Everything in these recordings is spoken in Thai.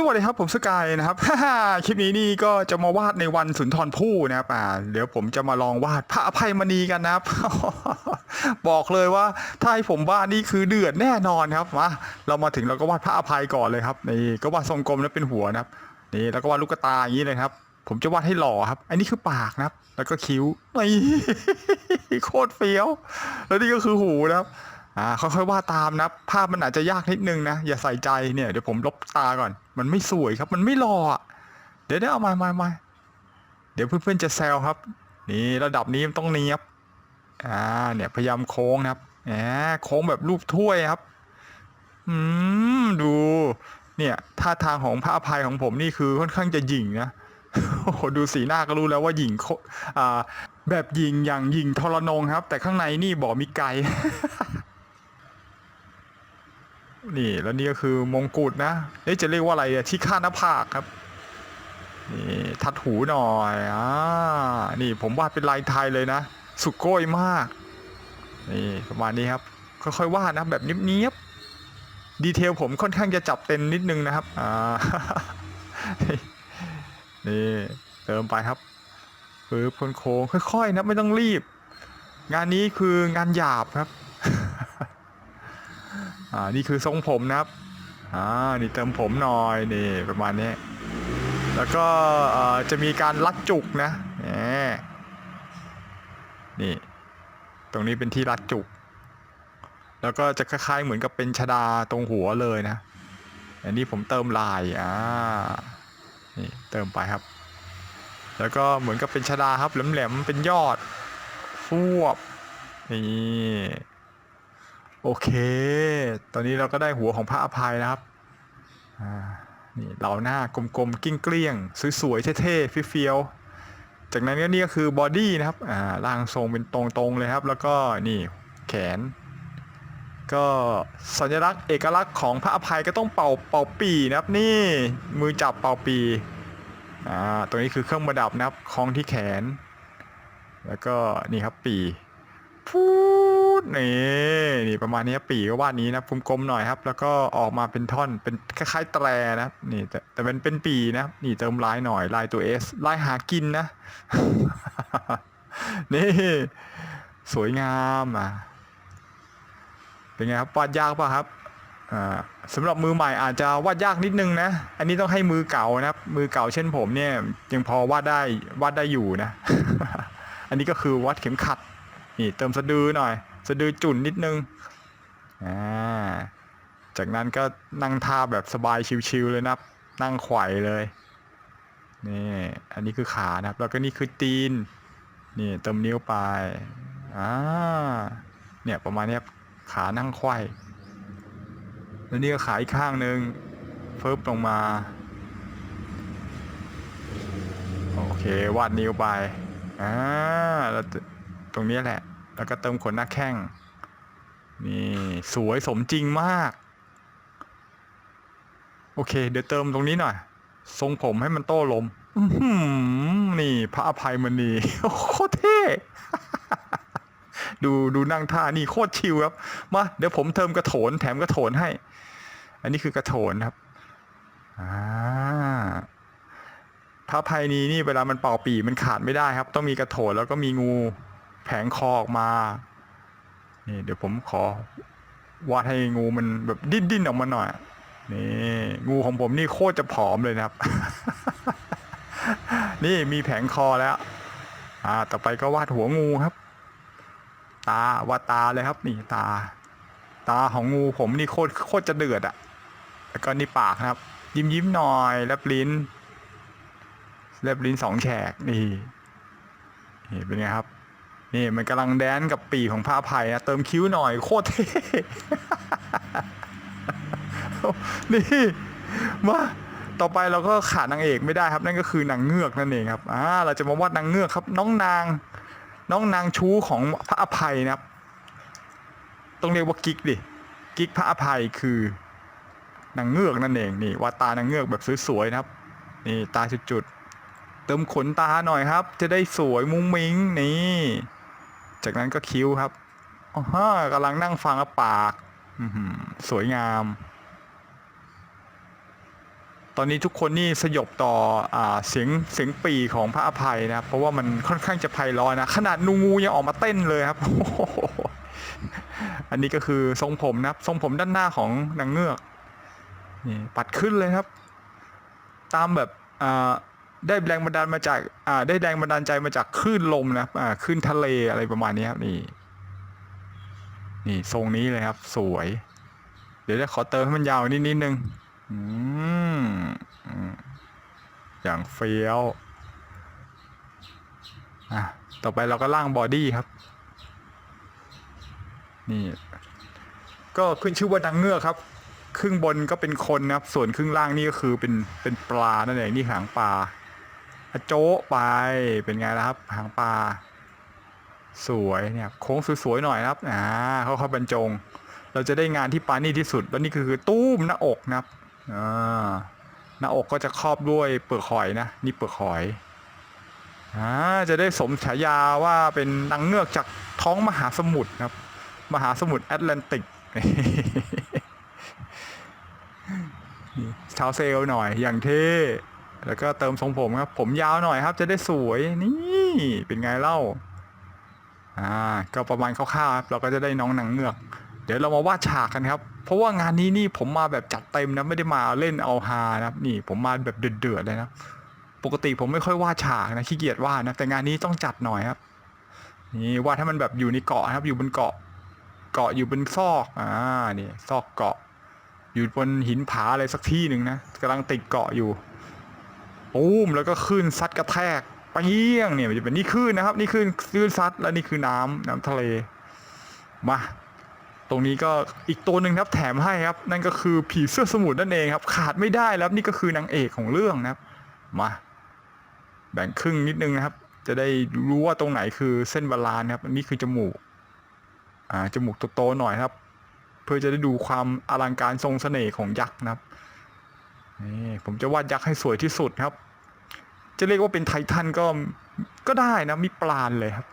สวัสดีครับผมสกายนะครับ คลิปนี้นี่ก็จะมาวาดในวันสุนทรภู่นะครับอ่าเดี๋ยวผมจะมาลองวาดพระอภัยมณีกันนะครับ บอกเลยว่าถ้าให้ผมวาดนี่คือเดือดแน่นอนครับมาเรามาถึงเราก็วาดพระอภัยก่อนเลยครับนี่ก็วาดทรงกลมแล้วเป็นหัวนะครับนี่แล้วก็วาดลูกตาอย่างนี้เลยครับ ผมจะวาดให้หล่อครับ อันนี้คือปากนะครับ แล้วก็คิ้วนี่โคตรเฟี้ยว แล้วนี่ก็คือหูนะครับ อ่าค่อยๆวาดตามนะภาพมันอาจจะยากนิดนึงนะอย่าใส่ใจเนี่ยเดี๋ยวผมลบตาก่อน มันไม่สวยครับมันไม่หล่ออะเดี๋ยวเดี๋ยวเอามามามาเดี๋ยวเพื่อนๆจะแซวครับ นี่ระดับนี้มันต้องเนียบอ่าเนี่ยพยายามโค้งนะครับแหมโค้งแบบรูปถ้วยครับอืมดูเนี่ยท่าทางของพระอภัยของผมนี่คือค่อนข้างจะหยิ่งนะโอ้โหดูสีหน้าก็รู้แล้วว่าหญิงอ่าแบบหญิงอย่างหญิงทรนงครับ แต่ข้างในนี่บอมีไก่ นี่แล้วนี่ก็คือมงกุฎนะเอ๊ะจะเรียกว่าอะไรอะที่คาหน้าผากครับนี่ทัดหูหน่อยอ่านี่ผมวาดเป็นลายไทยเลยนะสุโก้ยมากนี่ประมาณนี้ครับค่อยๆวาดนะแบบเนียบๆดีเทลผมค่อนข้างจะจับเต็มนิดนึงนะครับอ่านี่เติมไปครับปึ๊บโค้งค่อยๆนะไม่ต้องรีบ งานนี้คืองานหยาบครับ อ่านี่คือทรงผมนะครับอ่านี่เติมผมหน่อยนี่ประมาณนี้แล้วก็จะมีการรัดจุกนะนี่ ตรงนี้เป็นที่รัดจุก แล้วก็จะคล้ายๆเหมือนกับเป็นชดาตรงหัวเลยนะ อันนี้ผมเติมลายอ่านี่เติมไปครับ แล้วก็เหมือนกับเป็นชดาครับแหลมๆเป็นยอดฟวบนี่ โอเค ตอนนี้เราก็ได้หัวของพระอภัยนะครับ อ่า นี่เหล่าหน้ากลมๆ กิ้งเกลี้ยง สวยๆ เท่ๆ เฟี้ยวๆ จากนั้นก็นี่ก็คือบอดี้นะครับ อ่า ร่างทรงเป็นตรงๆ เลยครับ แล้วก็นี่แขน ก็สัญลักษณ์เอกลักษณ์ของพระอภัยก็ต้องเป่าเป่าปีนะครับ นี่มือจับเป่าปี อ่า ตัวนี้คือเครื่องประดับนะครับ คล้องที่แขน แล้วก็นี่ครับปี พูดนี่นี่ประมาณนี้ปีก็วาดนี้นะกลมๆหน่อยครับ แล้วก็ออกมาเป็นท่อนเป็นคล้ายๆแตรนะนี่แต่แต่เป็นเป็นปีนะนี่เติมลายหน่อยลายตัวเอสลายหากินนะ นี่ สวยงามอะเป็นไงครับวาดยากป่ะครับอ่าสำหรับมือใหม่อาจจะวาดยากนิดนึงนะ อันนี้ต้องให้มือเก่านะครับ มือเก่าเช่นผมเนี่ยยังพอวาดได้วาดได้อยู่นะ อันนี้ก็คือวัดเข็มขัด นี่เติมสะดือหน่อย สะดือจุ่นนิดนึงอ่าจากนั้นก็นั่งท่าแบบสบายชิวๆเลยนะครับ นั่งไขว่เลยนี่อันนี้คือขานะครับ แล้วก็นี่คือตีน นี่เติมนิ้วไปอ่าเนี่ยประมาณนี้ครับขานั่งไขว่แล้วนี่ก็ขาอีกข้างหนึ่งเฟิบลงมา โอเควาดนิ้วไปอ่าแล้วตรงนี้แหละ แล้วก็เติมขนหน้าแข้งนี่สวยสมจริงมาก โอเค เดี๋ยวเติมตรงนี้หน่อย ทรงผมให้มันโต้ลมนี่ พระอภัยมณีโคตรเท่ดูดูนั่งท่านี่โคตรชิลครับ มา เดี๋ยวผมเติมกระโถนแถมกระโถนให้ อันนี้คือกระโถนครับอ่าพระภัยนี้นี่เวลามันเป่าปีมันขาดไม่ได้ครับ ต้องมีกระโถนแล้วก็มีงู แผงคอออกมา นี่เดี๋ยวผมขอวาดให้งูมันแบบดิ้นดิ้นออกมาหน่อย นี่ งูของผมนี่โคตรจะผอมเลยนะครับ นี่มีแผงคอแล้ว อ่า ต่อไปก็วาดหัวงูครับ ตาวาดตาเลยครับนี่ตา ตาของงูผมนี่โคตรโคตรจะเดือดอะแล้วก็นี่ปากนะครับ ยิ้มยิ้มๆหน่อยแลบลิ้นแลบลิ้นสองแฉกนี่นี่เป็นไงครับ นี่มันกำลังแดนกับปีของผ้าไผ่นะเติมคิ้วหน่อยโคตรเท่นี่มาต่อไปเราก็ขาดนางเอกไม่ได้ครับ นั่นก็คือนางเงือกนั่นเองครับอ่าเราจะมาวาดนางเงือกครับ น้องนาง น้องนางชู้ของพระอภัยนะครับต้องเรียกว่ากิ๊กดิกิ๊กพระอภัยคือนางเงือกนั่นเองนี่วาดตานางเงือกแบบสวยๆนะครับ นี่ตาจุดๆเติมขนตาหน่อยครับ จะได้สวยมุ้งมิ้งนี่ จากนั้นก็คิ้วครับอ๋อฮะกำลังนั่งฟังปากสวยงาม ตอนนี้ทุกคนนี่สยบต่ออเสียงเสียงปีของพระอภัยนะเพราะว่ามันค่อนข้างจะไพเราะนะ ขนาดนูงูยังออกมาเต้นเลยครับ อันนี้ก็คือทรงผมนะครับทรงผมด้านหน้าของนางเงือกนี่ปัดขึ้นเลยครับ ตามแบบอ่า ได้แรงบันดาลมาจากอ่าได้แรงบันดาลใจมาจากคลื่นลมนะครับอ่าคลื่นทะเลอะไรประมาณนี้ครับนี่นี่ทรงนี้เลยครับ สวย เดี๋ยวจะขอเติมให้มันยาวนิดนิดนึงอืมอืมอย่างเฟี้ยวอะต่อไปเราก็ล่างบอดี้ครับ นี่ ก็ขึ้นชื่อว่าดังเงือกครับ ครึ่งบนก็เป็นคนนะครับ ส่วนครึ่งล่างนี่ก็คือเป็นเป็นปลานั่นเองนี่หางปลา อะโจะไปเป็นไงล่ะครับหางปลาสวยเนี่ยโค้งสวยๆหน่อยครับอ่าเขาเขาบรรจง เราจะได้งานที่ปานี่ที่สุดแล้วนี่คือตู้มหน้าอกนะครับอ่าหน้าอกก็จะครอบด้วยเปลือกหอยนะนี่เปลือกหอยอ่าจะได้สมฉายาว่าเป็นนางเงือกจากท้องมหาสมุทรครับ มหาสมุทรแอตแลนติกนี่ชาวเซลหน่อยอย่างเท่ แล้วก็เติมทรงผมครับ ผมยาวหน่อยครับ จะได้สวยนี่เป็นไงเล่าอ่าก็ประมาณคร่าวๆครับเราก็จะได้น้องหนางเงือก เดี๋ยวเรามาวาดฉากกันครับ เพราะว่างานนี้นี่ผมมาแบบจัดเต็มนะไม่ได้มาเล่นเอาฮานะครับ นี่ผมมาแบบเดือดๆเลยนะปกติผมไม่ค่อยวาดฉากนะขี้เกียจวาดนะแต่งานนี้ต้องจัดหน่อยครับ นี่วาดให้มันแบบอยู่ในเกาะครับ อยู่บนเกาะ เกาะอยู่บนซอกอ่านี่ซอกเกาะ อยู่บนหินผาอะไรสักที่หนึ่งนะกำลังติดเกาะอยู่ ปูมแล้วก็คลื่นซัดกระแทกเปี้ยงเนี่ยมันจะเป็นนี่คลื่นนะครับ นี่คลื่นคลื่นซัดแล้วนี่คือน้ำน้ำทะเลมาตรงนี้ก็อีกตัวหนึ่งครับแถมให้ครับ นั่นก็คือผีเสื้อสมุทรนั่นเองครับ ขาดไม่ได้แล้วนี่ก็คือนางเอกของเรื่องนะครับ มา แบ่งครึ่งนิดนึงนะครับ จะได้รู้ว่าตรงไหนคือเส้นบาลานครับอันนี้คือจมูกอ่าจมูกโตๆหน่อยครับ เพื่อจะได้ดูความอลังการทรงเสน่ห์ของยักษ์นะครับ นี่ผมจะวาดยักษ์ให้สวยที่สุดครับ จะเรียกว่าเป็นไททันก็ก็ได้นะมีปลานเลยครับ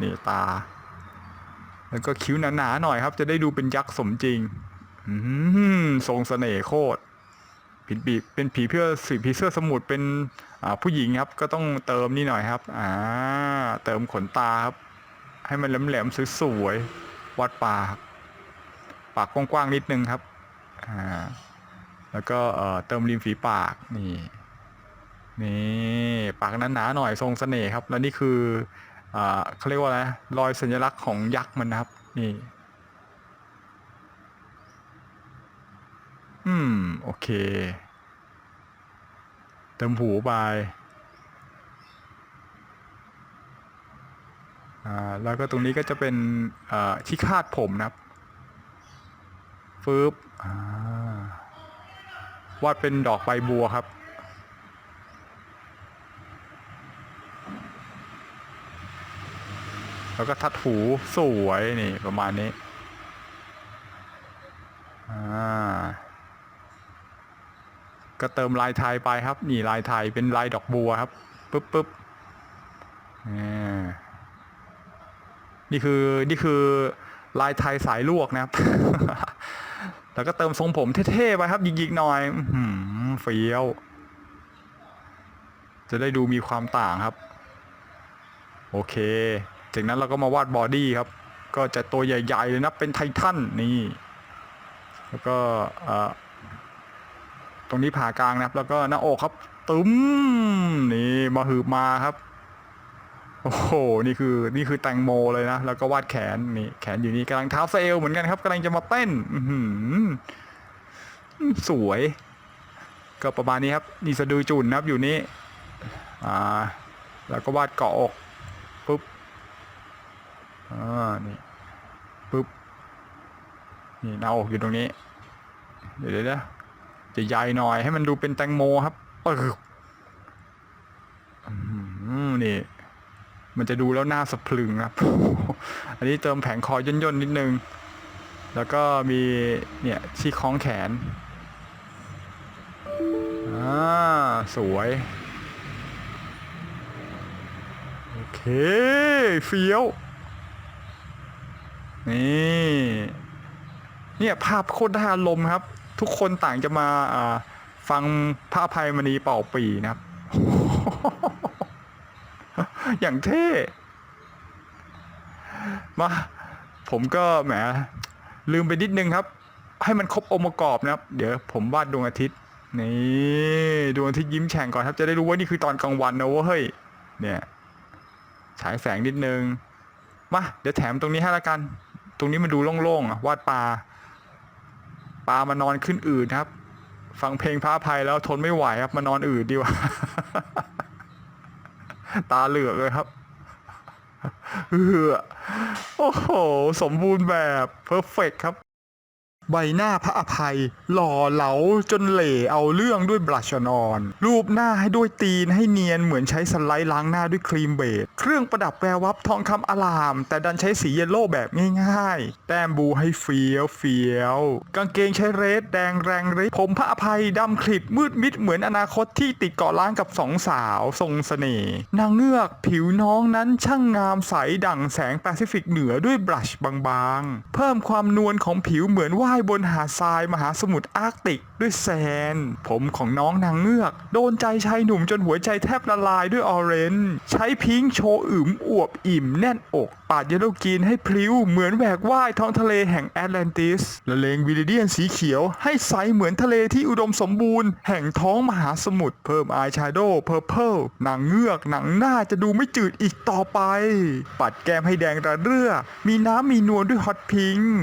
นี่ตา แล้วก็คิ้วหนาๆหน่อยครับ จะได้ดูเป็นยักษ์สมจริงอืทรงเสน่ห์โคตรผีปีเป็นผีเพื่อสีผีเสื้อสมุทรเป็นผู้หญิงครับ ก็ต้องเติมนี่หน่อยครับ อ่า เติมขนตาครับ ให้มันแหลมๆสวยๆวัดปากปากกว้างๆนิดนึงครับ อ่า แล้วก็เอ่อเติมริมฝีปากนี่นี่ปากนั้นหนาหน่อยทรงเสน่ห์ครับแล้วนี่คืออ่เขาเรียกว่าอะไรรอยสัญลักษณ์ของยักษ์มันนะครับ นี่ อืม โอเค เติมหูไปอ่าแล้วก็ตรงนี้ก็จะเป็นอ่าที่คาดผมนะครับฟืบอ่า วาดเป็นดอกใบบัวครับแล้วก็ทัดหูสวยนี่ประมาณนี้อ่าก็เติมลายไทยไปครับ นี่ลายไทยเป็นลายดอกบัวครับปึ๊บปึ๊บนี่คือนี่คือลายไทยสายลวกนะครับ แล้วก็เติมทรงผมเท่ๆไปครับหยิกๆหน่อยอืเฟี้ยว จะได้ดูมีความต่างครับ โอเค จากนั้นเราก็มาวาดบอดี้ครับ ก็จะตัวใหญ่ๆเลยนะ เป็นไททันนี่ แล้วก็ตรงนี้ผ่ากลางนะครับ แล้วก็หน้าอกครับ ตึ้มนี่มาหืบมาครับ โอ้โห นี่คือนี่คือแตงโมเลยนะ แล้วก็วาดแขนนี่แขนอยู่นี่กำลังเท้าเซลเหมือนกันครับกำลังจะมาเต้นสวย ก็ประมาณนี้ครับ นี่สะดือจุนนะครับอยู่นี่อ่า แล้วก็วาดเกาะอกปุ๊บอ่านี่ปุ๊บนี่หน้าอกอยู่ตรงนี้ เดี๋ยวเดี๋ยวจะใหญ่หน่อยให้มันดูเป็นแตงโมครับปึกอืมนี่ มันจะดูแล้วหน้าสะพรึงครับ อันนี้เติมแผงคอย่นๆนิดนึง แล้วก็มีเนี่ยที่คล้องแขน อ่า สวย โอเคเฟี้ยว นี่ เนี่ยภาพโคตรได้อารมครับ ทุกคนต่างจะมาอ่าฟังพระอภัยมณีเป่าปีนะครับ อย่างเท่ มา ผมก็แหม ลืมไปนิดนึงครับ ให้มันครบองค์ประกอบนะครับ เดี๋ยวผมวาดดวงอาทิตย์ นี่ดวงอาทิตย์ยิ้มแฉ่งก่อนครับ จะได้รู้ว่านี่คือตอนกลางวันนะเว้ย เนี่ย ฉายแสงนิดนึง มา เดี๋ยวแถมตรงนี้ให้ละกัน ตรงนี้มันดูโล่งๆอะวาดปลา ปลามานอนขึ้นอืดครับ ฟังเพลงพระภัยแล้วทนไม่ไหวครับมานอนอืดดีกว่า ตาเหลือกเลยครับเออโอ้โห สมบูรณ์แบบเพอร์เฟกครับ ใบหน้าพระอภัย หล่อเหลาจนเหล่เอาเรื่องด้วยบลัชออนรูปหน้าให้ด้วยตีนให้เนียนเหมือนใช้สไลด์ล้างหน้าด้วยครีมเบสเครื่องประดับแวววับทองคำอลาม แต่ดันใช้สีเยลโล่แบบง่ายๆ แต้มบูให้เฟี้ยวเฟี้ยว กางเกงใช้เรสแดงแรงฤทธิ์ผมพระอภัยดำคลิบมืดมิดเหมือนอนาคตที่ติดเกาะล้างกับสองสาวทรงเสน่ห์นางเงือกผิวน้องนั้นช่างงามใสดั่งแสงแปซิฟิกเหนือด้วยบลัชบางๆ เพิ่มความนวลของผิวเหมือนว่ายบนหาดทรายมหาสมุทรอาร์กติกด้วยแซน ผมของน้องนางเงือก โดนใจชายหนุ่มจนหัวใจแทบละลายด้วยออเรนจ์ใช้พิงค์โชว์อึมอวบอิ่มแน่นอกปาดเยลโลกีนให้พลิ้วเหมือนแหวกว่ายท้องทะเลแห่งแอตแลนติสละเลงวิลิเดียนสีเขียว ให้ใสเหมือนทะเลที่อุดมสมบูรณ์ แห่งท้องมหาสมุทรเพิ่มอายแชโดว์เพอร์เพลนางเงือกหนังหน้าจะดูไม่จืดอีกต่อไป ปัดแก้มให้แดงระเรื่อ มีน้ำมีนวลด้วยฮอตพิงค์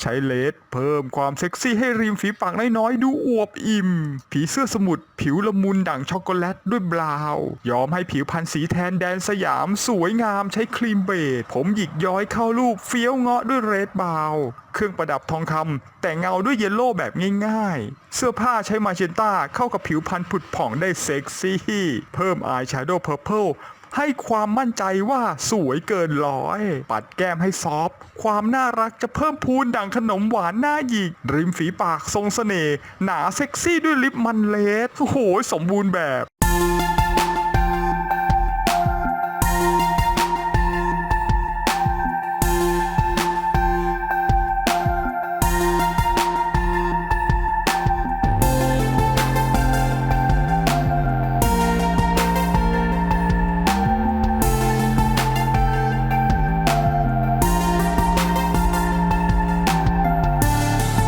ใช้เลสเพิ่มความเซ็กซี่ให้ริมฝีปากน้อยๆ ดูอวบอิ่ม ผีเสื้อสมุทรผิวละมุนดั่งช็อกโกแลตด้วยบราว ยอมให้ผิวพันธ์สีแทนแดนสยาม สวยงามใช้ครีมเบสผมหยิกย้อยเข้ารูปเฟี้ยวเงาะด้วยเรดบาวเครื่องประดับทองคำแต่งเงาด้วยเยลโล่แบบง่ายๆ เสื้อผ้าใช้มาเจนต้าเข้ากับผิวพรรณผุดผ่องได้เซ็กซี่ เพิ่มอายแชโดว์เพอร์เพล ให้ความมั่นใจว่าสวยเกินร้อย ปัดแก้มให้ซอฟความน่ารักจะเพิ่มพูนดังขนมหวานหน้าหยิก ริมฝีปากทรงเสน่ห์หนาเซ็กซี่ด้วยลิปมันเลสโอ้โห สมบูรณ์แบบ